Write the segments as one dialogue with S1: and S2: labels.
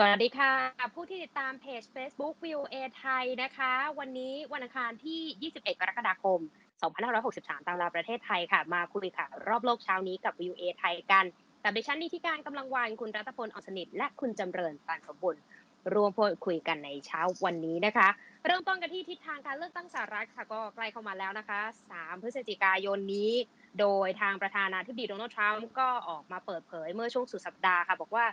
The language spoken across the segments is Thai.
S1: สวัสดีค่ะ ผู้ที่ติดตามเพจ Facebook VOA ไทยนะคะ วันนี้วันอังคารที่ 21 กรกฎาคม 2563 ตามเวลาประเทศไทยค่ะ มาคุยค่ะ รอบโลกเช้านี้กับ VOA ไทยกัน กับดิฉันนิติการกำลังวันคุณรัตพลออสนิท และคุณจำเริญปานสมบุญรวมพูดคุยกันในเช้าวันนี้นะคะ เริ่มต้นกันที่ทิศทางการเลือกตั้งสหรัฐค่ะก็ใกล้เข้ามาแล้วนะคะ 3 พฤศจิกายนนี้ โดยทางประธานาธิบดีโดนัลด์ทรัมป์ก็ออกมาเปิดเผยเมื่อช่วงสุดสัปดาห์ค่ะ บอกว่า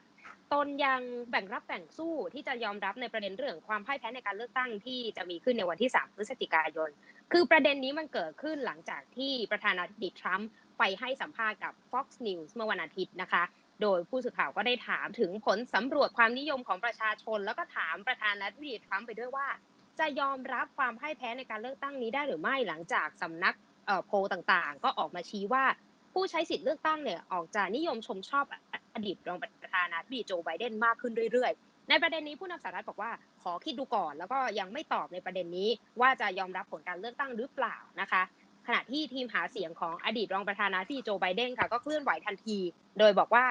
S1: ตนยังแบ่งรับแบ่งสู้ที่จะยอมรับในประเด็นเรื่องความพ่ายแพ้ในการเลือกตั้งที่จะมีขึ้นในวันที่ 3 พฤศจิกายน คือประเด็นนี้มันเกิดขึ้นหลังจากที่ประธานาธิบดีทรัมป์ไปให้สัมภาษณ์กับ Fox News เมื่อวันอาทิตย์นะคะ โดยผู้สื่อข่าวก็ได้ถามถึงผลสำรวจความนิยมของประชาชน แล้วก็ถามประธานาธิบดีทรัมป์ไปด้วยว่า จะยอมรับความพ่ายแพ้ในการเลือกตั้งนี้ได้หรือไม่หลังจากสำนัก โพลต่างๆ ก็ออกมาชี้ว่าผู้ใช้สิทธิ์เลือกตั้งเนี่ยออกจะนิยมชมชอบอดีตรองประธานาธิบดีโจไบเดนมากขึ้นเรื่อยๆ ในประเด็นนี้ผู้นำสหรัฐบอกว่าขอคิดดูก่อน แล้วก็ยังไม่ตอบในประเด็นนี้ว่าจะยอมรับผลการเลือกตั้งหรือเปล่านะคะขณะที่ทีมหาเสียงของอดีตรองประธานาธิบดีโจไบเดนค่ะก็เคลื่อนไหวทันที โดยบอกว่า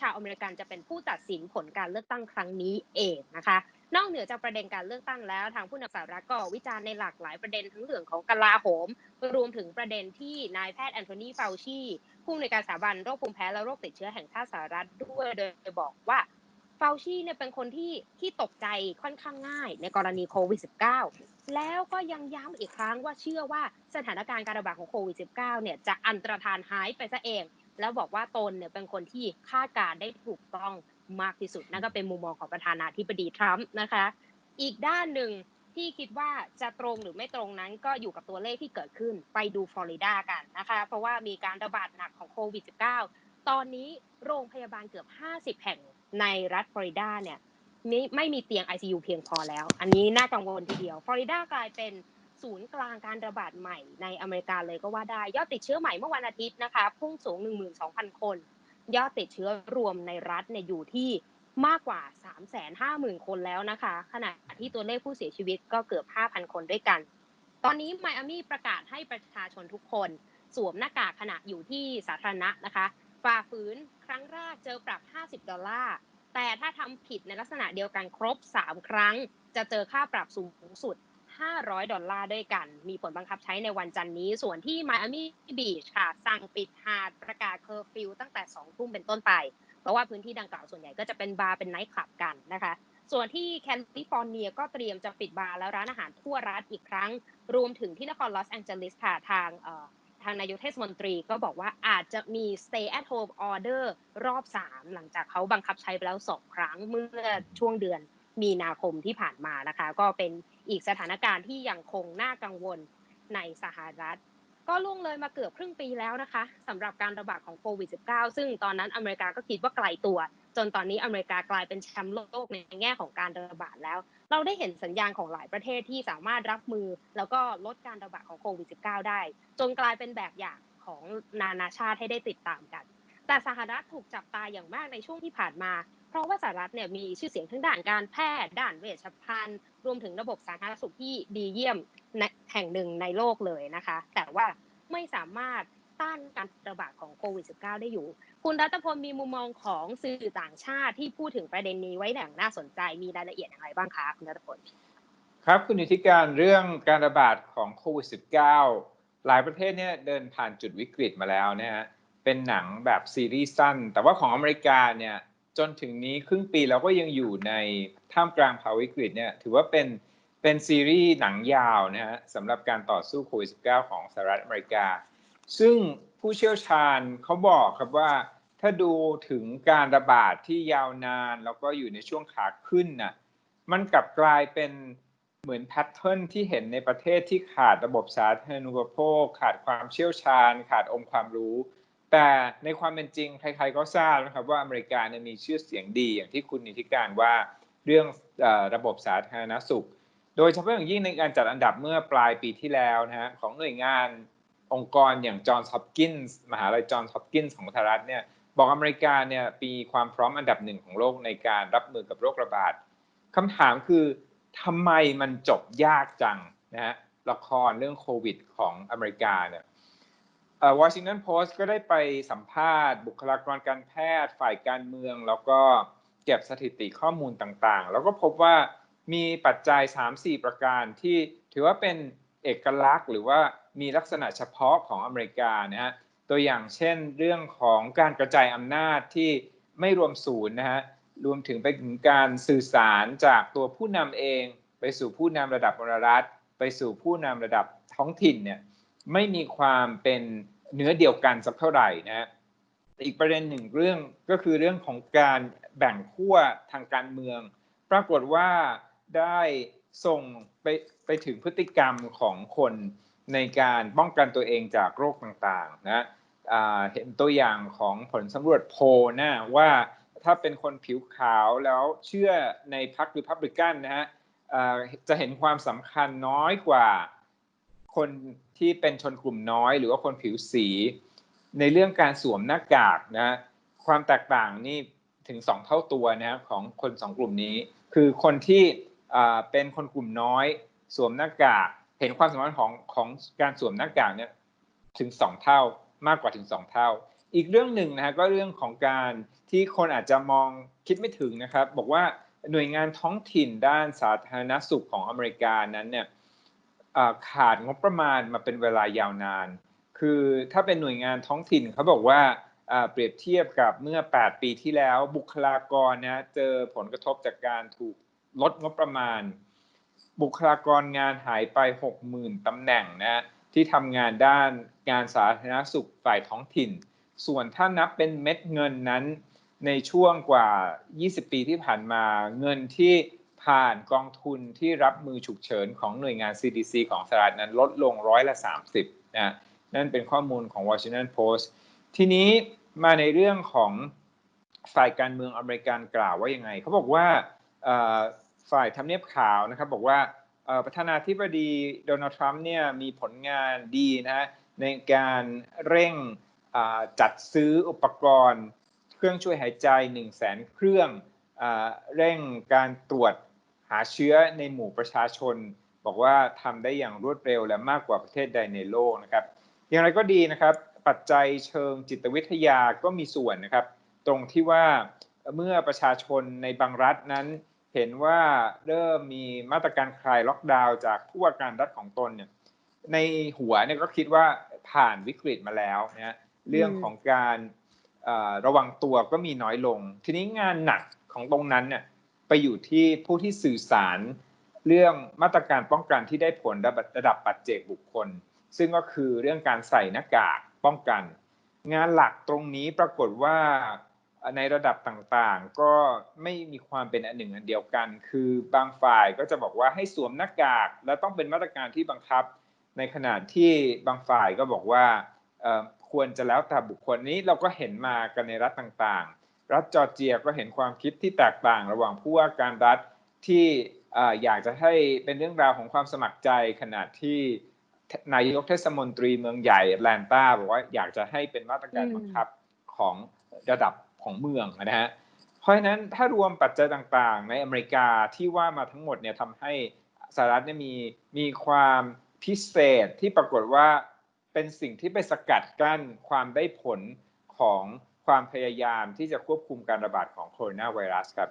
S1: ชาวอเมริกันจะเป็นผู้ตัดสินผลการเลือกตั้งครั้งนี้เองนะคะ นอกเหนือจากประเด็นการเลือกตั้งแล้ว ทางผู้นำสหรัฐก็วิจารณ์ในหลากหลายประเด็นทั้งเรื่องของกลาโหม รวมถึงประเด็นที่นายแพทย์แอนโทนีเฟลชีผู้อำนวยการสถาบันโรคภูมิแพ้และโรคติดเชื้อแห่งชาติสหรัฐด้วยโดยบอกว่าเฟลชีเนี่ยเป็นคนที่ที่ตกใจค่อนข้างง่าย ในกรณีโควิด -19 แล้วก็ยังย้ำอีกครั้งว่าเชื่อว่าสถานการณ์การระบาดของโควิด -19 เนี่ยจะอันตรธานหายไปซะเอง แล้วบอกว่าตนเนี่ยเป็นคนที่คาดการได้ถูกต้อง มากที่สุด นั่นก็เป็นมุมมองของประธานาธิบดีทรัมป์นะคะ อีกด้านหนึ่งที่คิดว่าจะตรงหรือไม่ตรงนั้นก็อยู่กับตัวเลขที่เกิดขึ้นไปดูฟลอริดากันนะคะ เพราะว่ามีการระบาดหนักของโควิด -19 ตอนนี้โรงพยาบาลเกือบ 50 แห่งในรัฐฟลอริดาเนี่ยไม่ไม่มีเตียง ICU เพียงพอแล้ว อันนี้น่ากังวลทีเดียว ฟลอริดากลายเป็นศูนย์กลางการระบาดใหม่ในอเมริกาเลยก็ว่าได้ ยอดติดเชื้อใหม่เมื่อวันอาทิตย์นะคะ พุ่งสูง 12,000 คน ยอดติดเชื้อรวมในรัฐเนี่ยอยู่ที่มากกว่า 350,000 คนแล้วนะคะ ขณะที่ตัวเลขผู้เสียชีวิตก็เกือบ 5,000 คนด้วยกัน ตอนนี้ไมอามี่ประกาศให้ประชาชนทุกคน สวมหน้ากากขณะอยู่ที่สาธารณะนะคะ ฝ่าฝืนครั้งแรกเจอปรับ 50 ดอลลาร์ แต่ถ้าทำผิดในลักษณะเดียวกันครบ 3 ครั้ง จะเจอค่าปรับสูงสุด 500 ดอลลาร์ด้วยกัน มีผลบังคับใช้ในวันจันนี้ ส่วนที่ไมอามี่บีชค่ะ สั่งปิดหาดประกาศเคอร์ฟิวตั้งแต่ 2 ทุ่มเป็นต้นไป เพราะว่าพื้นที่ดังกล่าวส่วนใหญ่ก็จะเป็นบาร์เป็นไนท์คลับกันนะคะ ส่วนที่แคลิฟอร์เนียก็เตรียมจะปิดบาร์และร้านอาหารทั่วรัฐอีกครั้ง รวมถึงที่นครลอสแองเจลิสค่ะทางทางนายกเทศมนตรีก็บอกว่าอาจจะมี stay at home order รอบ 3 หลังจากเขาบังคับใช้ไปแล้ว 2 ครั้งเมื่อช่วงเดือน มีนาคมที่ผ่านมานะคะ ก็เป็นอีกสถานการณ์ที่ยังคงน่ากังวลในสหรัฐ ก็ล่วงเลยมาเกือบครึ่งปีแล้วนะคะสำหรับการระบาดของโควิด -19 ซึ่งตอนนั้นอเมริกาก็คิดว่าไกลตัว จนตอนนี้อเมริกากลายเป็นแชมป์โลกในแง่ของการระบาดแล้ว เราได้เห็นสัญญาณของหลายประเทศที่สามารถรับมือ แล้วก็ลดการระบาดของโควิด -19 ได้ จนกลายเป็นแบบอย่างของนานาชาติให้ได้ติดตามกัน แต่สหรัฐถูกจับตาอย่างมากในช่วงที่ผ่านมา เพราะว่าสหรัฐเนี่ยมีชื่อเสียงทั้งด้านการแพทย์ด้านเวชภัณฑ์ รวมถึงระบบสาธารณสุขที่ดีเยี่ยมแห่งหนึ่งในโลกเลยนะคะ แต่ว่าไม่สามารถต้านการระบาดของโควิด -19 ได้อยู่ คุณรัตพลมีมุมมองของสื่อต่างชาติที่พูดถึงประเด็นนี้ไว้อย่างน่าสนใจมีรายละเอียดอย่างไรบ้างคะคุณรัตพล
S2: ครับคุณนิติการเรื่องการระบาดของโควิด -19 หลายประเทศเนี่ยเดินผ่านจุดวิกฤตมาแล้วนะฮะเป็นหนังแบบซีรีส์สั้น แต่ว่าของอเมริกาเนี่ย จนถึงนี้ครึ่งปีเราก็ยังอยู่ในท่ามกลางภาวะวิกฤตเนี่ยถือว่าเป็นเป็นซีรีส์หนังยาวนะฮะสำหรับการต่อสู้โควิด -19 ของสหรัฐอเมริกา ซึ่งผู้เชี่ยวชาญเขาบอกครับว่าถ้าดูถึงการระบาดที่ยาวนาน แล้วก็อยู่ในช่วงขาขึ้นน่ะมันกลับกลายเป็นเหมือนแพทเทิร์นที่เห็นในประเทศที่ขาดระบบสาธารณูปโภค ขาดความเชี่ยวชาญ ขาดองค์ความรู้ แต่ในความเป็นจริงใครๆก็ทราบนะครับว่าอเมริกาเนี่ยมีชื่อเสียงดีอย่างที่คุณนิติการว่าเรื่องระบบสาธารณสุข โดยเฉพาะอย่างยิ่งในการจัดอันดับเมื่อปลายปีที่แล้วนะฮะของหน่วยงานองค์กรอย่างจอห์นส์ฮอปกินส์มหาลัยจอห์นส์ฮอปกินส์ของสหรัฐเนี่ยบอกอเมริกาเนี่ยมีความพร้อมอันดับหนึ่งของโลกในการรับมือกับโรคระบาดคำถามคือทำไมมันจบยากจังนะฮะละครเรื่องโควิดของอเมริกาเนี่ย วอชิงตันโพสต์ก็ได้ไปสัมภาษณ์ บุคลากรการแพทย์ฝ่ายการเมือง แล้วก็เก็บสถิติข้อมูลต่างๆ แล้วก็พบว่ามีปัจจัย 3-4 ประการที่ถือว่าเป็นเอกลักษณ์ หรือว่ามีลักษณะเฉพาะของอเมริกานะฮะตัวอย่างเช่นเรื่องของการกระจายอำนาจที่ไม่รวมศูนย์นะฮะรวมถึงไปถึงการสื่อสารจากตัวผู้นำเอง ไปสู่ผู้นำระดับมรรัฐ ไปสู่ผู้นำระดับท้องถิ่นเนี่ย ไม่มีความเป็นเนื้อเดียวกันสักเท่าไหร่นะฮะอีกประเด็นหนึ่งเรื่องก็คือเรื่องของการแบ่งขั้วทางการเมือง ปรากฏว่าได้ส่งไปไปถึงพฤติกรรมของคนในการป้องกันตัวเองจากโรคต่างๆนะเห็นตัวอย่างของผลสำรวจโพนะว่าถ้าเป็นคนผิวขาวแล้วเชื่อในพรรครีพับลิกันนะฮะจะเห็นความสำคัญน้อยกว่าคน ที่เป็นชนกลุ่มน้อย หรือว่าคนผิวสี ในเรื่องการสวมหน้ากากนะความแตกต่างนี่ถึง 2 เท่าตัวนะของคนสองกลุ่มนี้ คือคนที่เป็นคนกลุ่มน้อย สวมหน้ากากเห็นความสำคัญของของการสวมหน้ากากเนี่ยถึง 2 เท่ามากกว่าถึง 2 เท่า อีกเรื่องหนึ่งนะฮะก็เรื่องของการที่คนอาจจะมองคิดไม่ถึงนะครับ บอกว่าหน่วยงานท้องถิ่นด้านสาธารณสุขของอเมริกานั้นเนี่ย ขาดงบประมาณมาเป็นเวลายาวนาน คือถ้าเป็นหน่วยงานท้องถิ่นเขาบอกว่าเปรียบเทียบกับเมื่อ 8 ปีที่แล้วบุคลากรนะเจอผลกระทบจากการถูกลดงบประมาณ บุคลากรงานหายไป 60,000ตำแหน่งนะที่ทำงานด้านงานสาธารณสุขฝ่ายท้องถิ่น ส่วนถ้านับเป็นเม็ดเงินนั้นในช่วงกว่า 20 ปีที่ผ่านมาเงินที่ ผ่านกองทุนที่รับมือฉุกเฉินของหน่วยงาน CDC ของสหรัฐนั้นลดลงร้อยละ 30นะนั่นเป็นข้อมูลของ Washington Post ทีนี้มาในเรื่องของฝ่ายการเมืองอเมริกันกล่าวว่ายังไง เขาบอกว่าฝ่ายทำเนียบขาวนะครับบอกว่าประธานาธิบดีโดนัลด์ทรัมป์เนี่ยมีผลงานดีนะในการเร่งจัดซื้ออุปกรณ์ เครื่องช่วยหายใจ 1 0 0 0 0แสนเครื่องเร่งการตรวจ หาเชื้อในหมู่ประชาชน บอกว่าทำได้อย่างรวดเร็วและมากกว่าประเทศใดในโลกนะครับ อย่างไรก็ดีนะครับ ปัจจัยเชิงจิตวิทยาก็มีส่วนนะครับ ตรงที่ว่าเมื่อประชาชนในบางรัฐนั้น เห็นว่าเริ่มมีมาตรการคลายล็อกดาวน์จากผู้ว่าการรัฐของตนเนี่ยในหัวเนี่ยก็คิดว่าผ่านวิกฤตมาแล้วนะเรื่องของการระวังตัวก็มีน้อยลง ทีนี้งานหนักของตรงนั้นเนี่ย ไปอยู่ที่ผู้ที่สื่อสารเรื่องมาตรการป้องกันที่ได้ผลระดับปัจเจกบุคคล ซึ่งก็คือเรื่องการใส่หน้ากากป้องกัน งานหลักตรงนี้ปรากฏว่าในระดับต่างๆ ก็ไม่มีความเป็นอันหนึ่งอันเดียวกัน คือบางฝ่ายก็จะบอกว่าให้สวมหน้ากาก และต้องเป็นมาตรการที่บังคับ ในขณะที่บางฝ่ายก็บอกว่าควรจะแล้วแต่บุคคลนี้เราก็เห็นมากันในรัฐต่างๆ รัฐจอร์เจียก็เห็นความคิดที่แตกต่างระหว่างผู้ว่าการรัฐที่อยากจะให้เป็นเรื่องราวของความสมัครใจขณะที่นายกเทศมนตรีเมืองใหญ่แลนตาบอกว่าอยากจะให้เป็นมาตรการบังคับของระดับของเมืองนะฮะเพราะฉะนั้นถ้ารวมปัจจัยต่างๆ ในอเมริกาที่ว่ามาทั้งหมดเนี่ยทำให้สหรัฐเนี่ยมีมีความพิเศษที่ปรากฏว่าเป็นสิ่งที่ไปสกัดกั้นความได้ผลของ ความพยายามที่จะควบคุมการระบาดของโคโรนาไวรัสครับ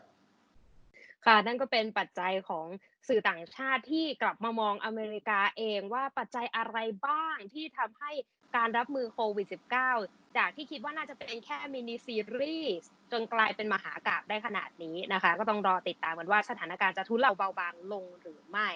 S1: ค่ะนั่นก็เป็นปัจจัยของสื่อต่างชาติที่กลับมามองอเมริกาเองว่าปัจจัยอะไรบ้างที่ทำให้การรับมือโควิด -19 จากที่คิดว่าน่าจะเป็นแค่มินิซีรีส์จนกลายเป็นมหากราบได้ขนาดนี้นะคะ ก็ต้องรอติดตามกันว่าสถานการณ์จะทุเลาเบาบางลงหรือไม่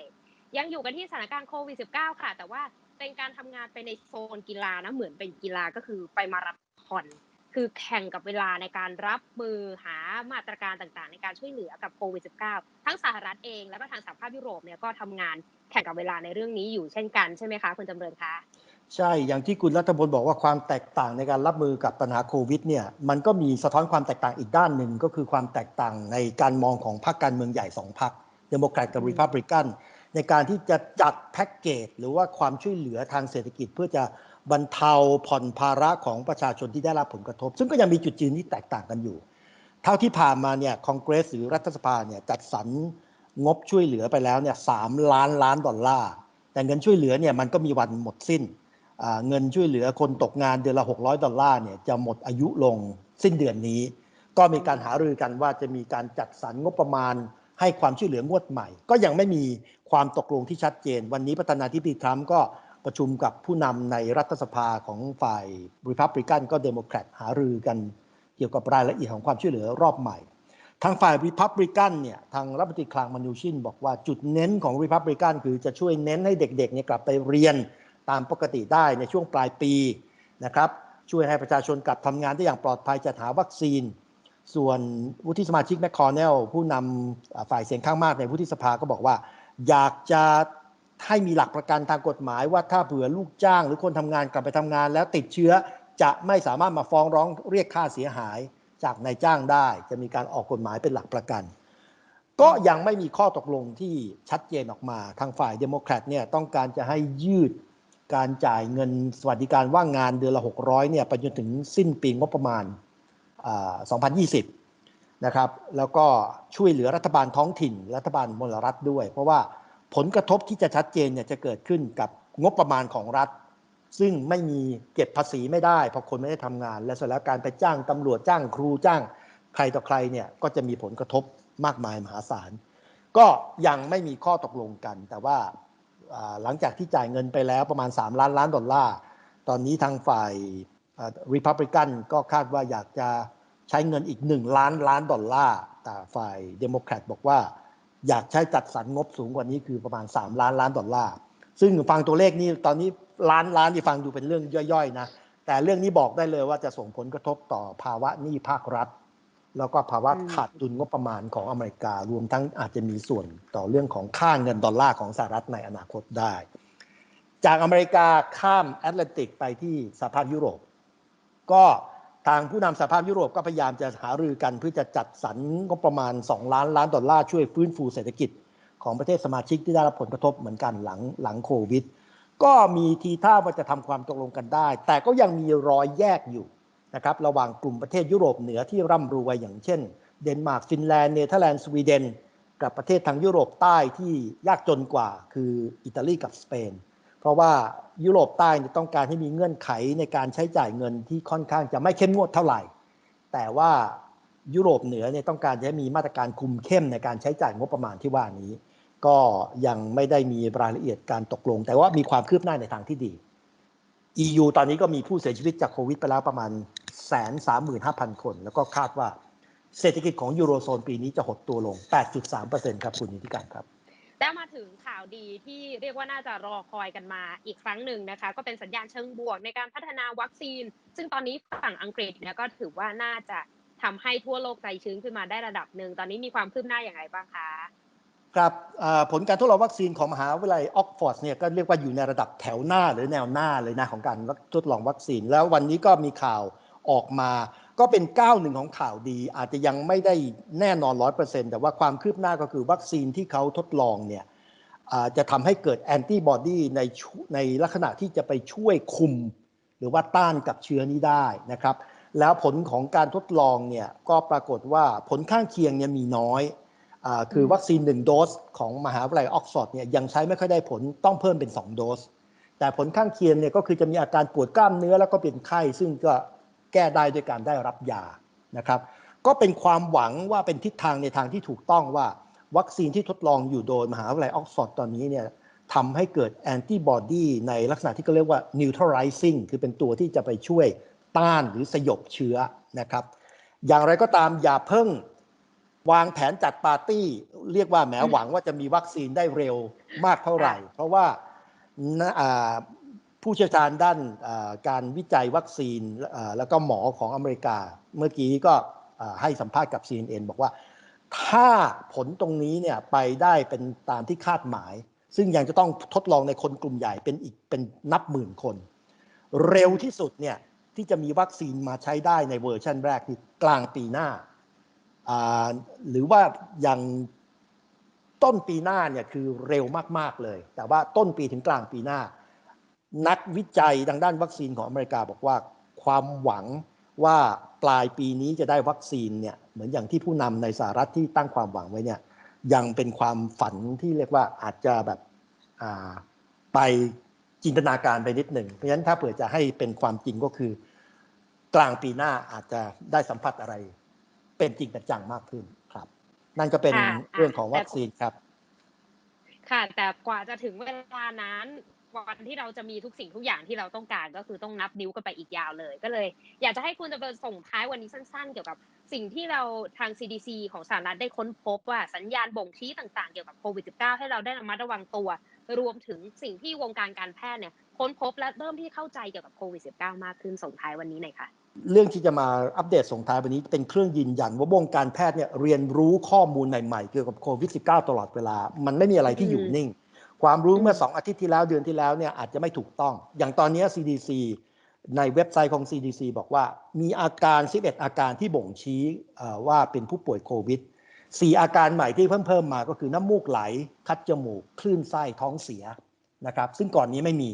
S1: ยังอยู่กันที่สถานการณ์โควิด -19 ค่ะ แต่ว่าเป็นการทำงานไปในโซนกีฬานะเหมือนเป็นกีฬาก็คือไปมาราธอน คือแข่งกับเวลาในการรับมือหามาตรการต่างๆ ในการช่วยเหลือกับโควิด -19 ทั้งสหรัฐเองและก็ทางสหภาพยุโรปเนี่ยก็ทำงานแข่งกับเวลาในเรื่องนี้อยู่เช่นกันใช่ไหมคะคุณจำเริญคะ
S3: ใช่ อย่างที่คุณรัฐพลบอกว่าความแตกต่างในการรับมือกับปัญหาโควิดเนี่ย มันก็มีสะท้อนความแตกต่างอีกด้านหนึ่งก็คือความแตกต่างในการมองของพรรคการเมืองใหญ่สองพรรคเดโมแครตกับรีพับลิกันในการที่จะจัดแพ็กเกจหรือว่าความช่วยเหลือทางเศรษฐกิจเพื่อจะ บรรเทาผ่อนภาระของประชาชนที่ได้รับผลกระทบ ซึ่งก็ยังมีจุดยืนที่แตกต่างกันอยู่ เท่าที่ผ่านมาเนี่ยคอนเกรสหรือรัฐสภาเนี่ยจัดสรรงบช่วยเหลือไปแล้วเนี่ยสามล้านล้านดอลลาร์ แต่เงินช่วยเหลือเนี่ยมันก็มีวันหมดสิ้น เงินช่วยเหลือคนตกงานเดือนละ 600 ดอลลาร์เนี่ยจะหมดอายุลงสิ้นเดือนนี้ ก็มีการหารือกันว่าจะมีการจัดสรรงบประมาณให้ความช่วยเหลืองวดใหม่ ก็ยังไม่มีความตกลงที่ชัดเจน วันนี้ประธานาธิบดีทรัมป์ก็ ประชุมกับผู้นำในรัฐสภาของฝ่ายริพับลิกันก็เดโมแครตหารือกันเกี่ยวกับรายละเอียดของความช่วยเหลือรอบใหม่ ทางฝ่ายริพับลิกันเนี่ยทางรัฐมนตรีคลังมานูชินบอกว่าจุดเน้นของริพับลิกันคือจะช่วยเน้นให้เด็กๆเนี่ยกลับไปเรียนตามปกติได้ในช่วงปลายปีนะครับช่วยให้ประชาชนกลับทำงานได้อย่างปลอดภัยจัดหาวัคซีน ส่วนวุฒิสมาชิกแมคคอร์เนลผู้นำฝ่ายเสียงข้างมากในวุฒิสภาก็บอกว่า อยากจะ ให้มีหลักประกันทางกฎหมายว่าถ้าเผื่อลูกจ้าง หรือคนทำงานกลับไปทำงาน แล้วติดเชื้อจะไม่สามารถมาฟ้องร้องเรียกค่าเสียหายจากนายจ้างได้ จะมีการออกกฎหมายเป็นหลักประกัน ก็ยังไม่มีข้อตกลงที่ชัดเจนออกมาทางฝ่ายเดโมแครตเนี่ยต้องการจะให้ยืดการจ่ายเงินสวัสดิการว่างงานเดือนละ 600เนี่ยไปจนถึงสิ้นปีงบประมาณ 2020 นะครับ แล้วก็ช่วยเหลือรัฐบาลท้องถิ่น รัฐบาลมลรัฐด้วย เพราะว่า ผลกระทบที่จะชัดเจนเนี่ยจะเกิดขึ้นกับงบประมาณของรัฐ ซึ่งไม่มีเก็บภาษีไม่ได้เพราะคนไม่ได้ทำงาน และสุดแล้วการไปจ้างตำรวจจ้างครูจ้างใครต่อใครเนี่ยก็จะมีผลกระทบมากมายมหาศาลก็ยังไม่มีข้อตกลงกัน แต่ว่าหลังจากที่จ่ายเงินไปแล้วประมาณ 3 ล้านล้านดอลลาร์ตอนนี้ทางฝ่ายริพับลิกันก็คาดว่าอยากจะใช้เงินอีก 1 ล้านล้านดอลลาร์แต่ฝ่ายเดโมแครตบอกว่า อยากใช้จัดสรรงบสูงกว่านี้คือประมาณ 3 ล้านล้านดอลลาร์ซึ่งฟังตัวเลขนี้ตอนนี้ล้านล้านที่ฟังดูเป็นเรื่องย่อยๆนะแต่เรื่องนี้บอกได้เลยว่าจะส่งผลกระทบต่อภาวะหนี้ภาครัฐ แล้วก็ภาวะขาดดุลงบประมาณของอเมริการวมทั้งอาจจะมีส่วนต่อเรื่องของค่าเงินดอลลาร์ของสหรัฐในอนาคตได้ จากอเมริกาข้ามแอตแลนติกไปที่สหภาพยุโรป ก็ ทางผู้นำสหภาพยุโรปก็พยายามจะหารือกันเพื่อจะจัดสรรงบประมาณ 2 ล้านล้านดอลลาร์ช่วยฟื้นฟูเศรษฐกิจของประเทศสมาชิกที่ได้รับผลกระทบเหมือนกันหลังหลังโควิด ก็มีทีท่าว่าจะทำความตกลงกันได้ แต่ก็ยังมีรอยแยกอยู่นะครับระหว่างกลุ่มประเทศยุโรปเหนือที่ร่ำรวยอย่างเช่น เดนมาร์กฟินแลนด์เนเธอร์แลนด์สวีเดน กับประเทศทางยุโรปใต้ที่ยากจนกว่าคืออิตาลีกับสเปน เพราะว่ายุโรปใต้ต้องการให้มีเงื่อนไขในการใช้จ่ายเงินที่ค่อนข้างจะไม่เข้มงวดเท่าไหร่ แต่ว่ายุโรปเหนือเนี่ยต้องการจะมีมาตรการคุมเข้มในการใช้จ่ายงบประมาณที่ว่านี้ ก็ยังไม่ได้มีรายละเอียดการตกลง แต่ว่ามีความคืบหน้าในทางที่ดี EU ตอนนี้ก็มีผู้เสียชีวิตจากโควิดไปแล้วประมาณแสนสามหมื่นห้าพันคน แล้วก็คาดว่าเศรษฐกิจของยูโรโซนปีนี้จะหดตัวลง 8.3%ครับคุณนิติการครับ
S1: แล้วมาถึงข่าวดีที่เรียกว่าน่าจะรอคอยกันมาอีกครั้งหนึ่งนะคะ ก็เป็นสัญญาณเชิงบวกในการพัฒนาวัคซีน ซึ่งตอนนี้ฝั่งอังกฤษเนี่ยก็ถือว่าน่าจะทำให้ทั่วโลกใจชื้นขึ้นมาได้ระดับหนึ่ง ตอนนี้มีความคืบหน้าอย่างไรบ้างคะ
S3: ครับผลการทดลองวัคซีนของมหาวิทยาลัยออกฟอร์ดเนี่ยก็เรียกว่าอยู่ในระดับแถวหน้าหรือแนวหน้าเลยนะของการทดลองวัคซีน แล้ววันนี้ก็มีข่าวออกมา ก็เป็นก้าวหนึ่งของข่าวดี อาจจะยังไม่ได้แน่นอนร้อยเปอร์เซ็นต์แต่ว่าความคืบหน้าก็คือวัคซีนที่เขาทดลองเนี่ยจะทำให้เกิดแอนติบอดีในในลักษณะที่จะไปช่วยคุม หรือว่าต้านกับเชื้อนี้ได้นะครับ แล้วผลของการทดลองเนี่ยก็ปรากฏว่าผลข้างเคียงเนี่ยมีน้อยอคือวัคซีน 1 โดสของมหาวิทยาลัยออกซฟอร์ดเนี่ยยังใช้ไม่ค่อยได้ผลต้องเพิ่มเป็น 2 โดส แต่ผลข้างเคียงเนี่ยก็คือจะมีอาการปวดกล้ามเนื้อแล้วก็เป็นไข้ซึ่งก็ แก้ได้ด้วยการได้รับยานะครับ ก็เป็นความหวังว่าเป็นทิศทางในทางที่ถูกต้องว่า วัคซีนที่ทดลองอยู่โดยมหาวิทยาลัยออกซฟอร์ดตอนนี้เนี่ยทำให้เกิดแอนติบอดีในลักษณะที่เขาเรียกว่า neutralizing คือเป็นตัวที่จะไปช่วยต้านหรือสยบเชื้อนะครับ อย่างไรก็ตามอย่าเพิ่งวางแผนจัดปาร์ตี้ เรียกว่าแหมหวังว่าจะมีวัคซีนได้เร็วมากเท่าไหร่ เพราะว่า ผู้เชี่ยวชาญด้านการวิจัยวัคซีนแล้วก็หมอของอเมริกา เมื่อกี้ก็ให้สัมภาษณ์กับ CNN บอกว่า ถ้าผลตรงนี้เนี่ยไปได้เป็นตามที่คาดหมาย ซึ่งยังจะต้องทดลองในคนกลุ่มใหญ่เป็นอีกเป็นนับหมื่นคน เร็วที่สุดเนี่ยที่จะมีวัคซีนมาใช้ได้ในเวอร์ชันแรกที่กลางปีหน้า หรือว่าอย่างต้นปีหน้าเนี่ยคือเร็วมาก ๆ เลย แต่ว่าต้นปีถึงกลางปีหน้า นักวิจัยทางด้านวัคซีนของอเมริกาบอกว่าความหวังว่าปลายปีนี้จะได้วัคซีนเนี่ยเหมือนอย่างที่ผู้นำในสหรัฐที่ตั้งความหวังไว้เนี่ยยังเป็นความฝันที่เรียกว่าอาจจะแบบไปจินตนาการไปนิดหนึ่ง เพราะฉะนั้นถ้าเผื่อจะให้เป็นความจริงก็คือ กลางปีหน้าอาจจะได้สัมผัสอะไร เป็นจริงเป็นจังมากขึ้นครับ นั่นก็เป็น
S1: ค่ะ
S3: เรื่องของ
S1: แต่
S3: วัคซีนครับ
S1: ค่ะ แต่กว่าจะถึงเวลานั้น วันที่เราจะมีทุกสิ่งทุกอย่างที่เราต้องการก็คือต้องนับนิ้วกันไปอีกยาวเลย ก็เลย อยากจะให้คุณจะเป็นส่งท้ายวันนี้สั้นๆ เกี่ยวกับสิ่งที่เราทาง CDC ของสหรัฐได้ค้นพบว่าสัญญาณบ่งชี้ต่างๆ เกี่ยวกับโควิด -19 ให้เราได้ระมัดระวังตัว รวมถึงสิ่งที่วงการการแพทย์เนี่ยค้นพบและเริ่มที่เข้าใจเกี่ยวกับโควิด -19 มากขึ้นส่งท้ายวันนี้หน่อยค่ะ
S3: เรื่องที่จะมาอัปเดตส่งท้ายวันนี้เป็นเครื่องยืนยันว่าวงการแพทย์เนี่ยเรียนรู้ข้อมูลใหม่ๆ เกี่ยวกับโควิด -19 ตลอดเวลา มันไม่มีอะไรที่อยู่นิ่ง ความรู้เมื่อ
S1: อืม
S3: 2อาทิตย์ที่แล้วเดือนที่แล้วเนี่ยอาจจะไม่ถูกต้อง อย่างตอนนี้ CDC ในเว็บไซต์ของ CDC บอกว่ามีอาการ 11 อาการที่บ่งชี้เอ่อว่าเป็นผู้ป่วยโควิด 4 อาการใหม่ที่เพิ่มเพิ่มมาก็คือน้ำมูกไหล คัดจมูก คลื่นไส้ท้องเสียนะครับ ซึ่งก่อนนี้ไม่มี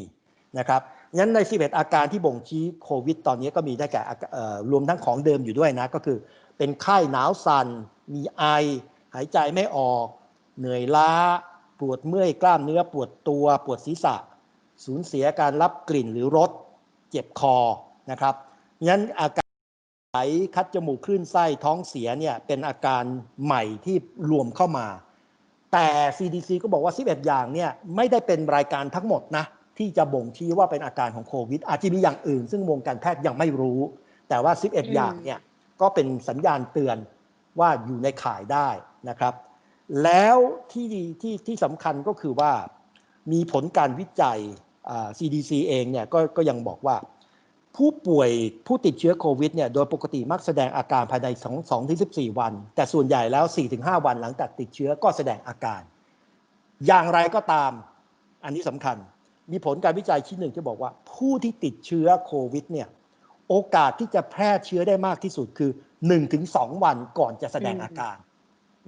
S3: นะครับงั้นใน 11 อาการที่บ่งชี้โควิด ตอนนี้ก็มีได้แก่อาการเอ่อรวมทั้งของเดิมอยู่ด้วยนะ ก็คือเป็นไข้หนาวสัน่น มีไอ หายใจไม่ออก เหนื่อยล้า ปวดเมื่อยกล้ามเนื้อปวดตัวปวดศีรษะ สูญเสียการรับกลิ่นหรือรสเจ็บคอนะครับงั้นอาการไหลคัดจมูกคลื่นไส้ท้องเสียเนี่ยเป็นอาการใหม่ที่รวมเข้ามา แต่ CDC ก็บอกว่า 11 อย่างเนี่ยไม่ได้เป็นรายการทั้งหมดนะที่จะบ่งชี้ว่าเป็นอาการของโควิด อาจจะมีอย่างอื่น ซึ่งวงการแพทย์ยังไม่รู้ แต่ว่า
S1: อืม
S3: 11 อย่างเนี่ยก็เป็นสัญญาณเตือนว่าอยู่ในข่ายได้นะครับ แล้วที่ที่ที่สำคัญก็คือว่ามีผลการวิจัย CDC เองเนี่ยก็ก็ยังบอกว่า ผู้ป่วยผู้ติดเชื้อโควิดเนี่ยโดยปกติมักแสดงอาการภายใน2 2ถึง14 วัน แต่ส่วนใหญ่แล้ว 4-5 วันหลังจากติดเชื้อก็แสดงอาการ อย่างไรก็ตาม อันนี้สำคัญ มีผลการวิจัยชิ้นหนึ่งที่บอกว่า ผู้ที่ติดเชื้อโควิดเนี่ยโอกาสที่จะแพร่เชื้อได้มากที่สุดคือ 1-2 วันก่อนจะแสดงอาการ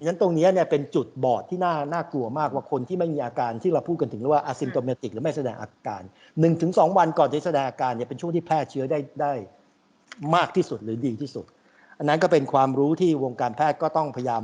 S3: งั้นตรงนี้เนี่ยเป็นจุดบอดที่น่าน่ากลัวมากว่าคนที่ไม่มีอาการที่เราพูดกันถึงเรียกว่า asymptomatic หรือไม่แสดงอาการหนึ่งถึงสองวันก่อนที่แสดงอาการเนี่ยเป็นช่วงที่แพร่เชื้อได้ได้มากที่สุดหรือดีที่สุด อันนั้นก็เป็นความรู้ที่วงการแพทย์ก็ต้องพยายาม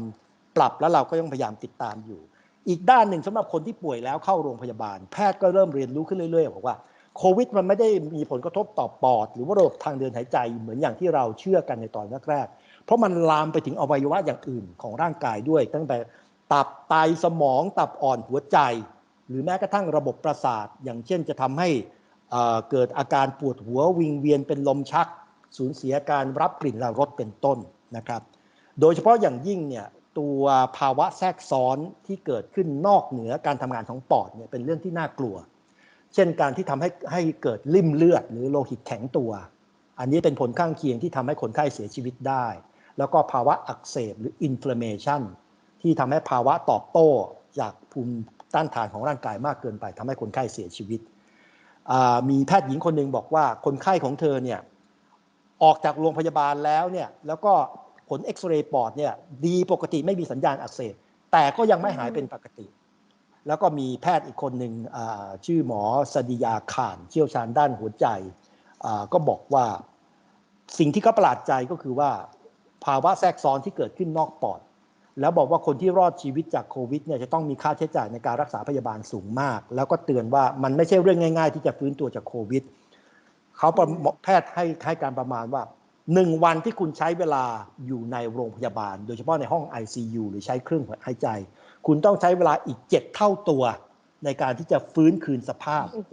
S3: ปรับแล้วเราก็ต้องพยายามติดตามอยู่ อีกด้านหนึ่งสำหรับคนที่ป่วยแล้วเข้าโรงพยาบาล แพทย์ก็เริ่มเรียนรู้ขึ้นเรื่อยๆบอกว่าโควิดมันไม่ได้มีผลกระทบต่อปอด หรือว่าระบบทางเดินหายใจเหมือนอย่างที่เราเชื่อกันในตอนแรกๆ เพราะมันลามไปถึงอวัยวะอย่างอื่นของร่างกายด้วย ตั้งแต่ตับไตสมองตับอ่อนหัวใจ หรือแม้กระทั่งระบบประสาท อย่างเช่นจะทำให้เกิดอาการปวดหัววิงเวียนเป็นลมชัก สูญเสียการรับกลิ่นและรสเป็นต้นนะครับ โดยเฉพาะอย่างยิ่งเนี่ยตัวภาวะแทรกซ้อนที่เกิดขึ้นนอกเหนือการทำงานของปอดเนี่ยเป็นเรื่องที่น่ากลัว เช่นการที่ทำให้ให้เกิดริ่มเลือด หรือโลหิตแข็งตัว อันนี้เป็นผลข้างเคียงที่ทำให้คนไข้เสียชีวิตได้ แล้วก็ภาวะอักเสบหรือ inflammation ที่ทำให้ภาวะตอบโต้จากภูมิต้านทานของร่างกายมากเกินไปทำให้คนไข้เสียชีวิต มีแพทย์หญิงคนหนึ่งบอกว่าคนไข้ของเธอเนี่ยออกจากโรงพยาบาลแล้วเนี่ยแล้วก็ผลเอ็กซเรย์ปอดเนี่ยดีปกติไม่มีสัญญาณอักเสบแต่ก็ยังไม่หายเป็นปกติ แล้วก็มีแพทย์อีกคนหนึ่งชื่อหมอสดิยาข่านเชี่ยวชาญด้านหัวใจก็บอกว่าสิ่งที่เขาประหลาดใจก็คือว่า ภาวะแทรกซ้อนที่เกิดขึ้นนอกปอด แล้วบอกว่าคนที่รอดชีวิตจากโควิดเนี่ยจะต้องมีค่าใช้จ่ายในการรักษาพยาบาลสูงมาก แล้วก็เตือนว่ามันไม่ใช่เรื่องง่าย ๆ ที่จะฟื้นตัวจากโควิดเขาประแพทย์ให้ให้การประมาณว่าหนึ่งวันที่คุณใช้เวลาอยู่ในโรงพยาบาล โดยเฉพาะในห้อง ICU หรือใช้เครื่องหายใจ คุณต้องใช้เวลาอีกเจ็ดเท่าตัว ในการที่จะฟื้นคืนสภาพ
S1: โอ้โห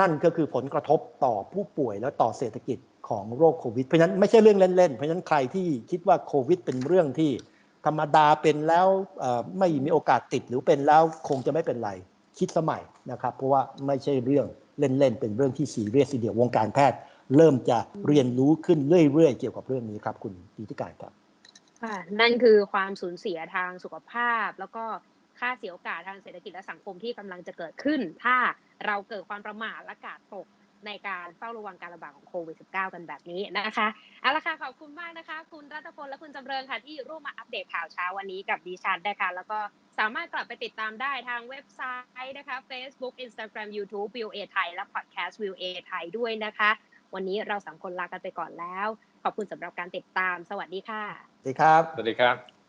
S3: นั่นก็คือผลกระทบต่อผู้ป่วยและต่อเศรษฐกิจ ของโรคโควิด เพราะฉะนั้นไม่ใช่เรื่องเล่นๆ เพราะฉะนั้นใครที่คิดว่าโควิด เป็นเรื่องที่ธรรมดาเป็นแล้วไม่มีโอกาสติดหรือเป็นแล้วคงจะไม่เป็นไร คิดสมัยนะครับ เพราะว่าไม่ใช่เรื่องเล่นๆ เป็นเรื่องที่ซีเรียสทีเดียววงการแพทย์ เริ่มจะเรียนรู้ขึ้นเรื่อยๆ เกี่ยวกับเรื่องนี้ครับ คุณดีที่การครับ
S1: ค่ะนั่นคือความสูญเสียทางสุขภาพ แล้วก็ค่าเสียโอกาสทางเศรษฐกิจและสังคมที่กำลังจะเกิดขึ้น ถ้าเราเกิดความประมาทและกาดตก ในการเฝ้าระวังการระบาดของโควิด -19 กันแบบนี้นะคะเอาละค่ะขอบคุณมากนะคะ คุณรัตพลและคุณจำเริญค่ะที่ร่วมมาอัปเดตข่าวเช้าวันนี้กับดิฉันนะคะแล้วก็สามารถกลับไปติดตามได้ทางเว็บไซต์นะคะ Facebook Instagram YouTube VOA ไทยและ Podcast VOA ไทยด้วยนะคะ วันนี้เราสามคนลากันไปก่อนแล้ว ขอบคุณสำหรับการติดตาม สวัสดีค่ะ
S3: สวัสดีครับ
S2: สวัสดีครับ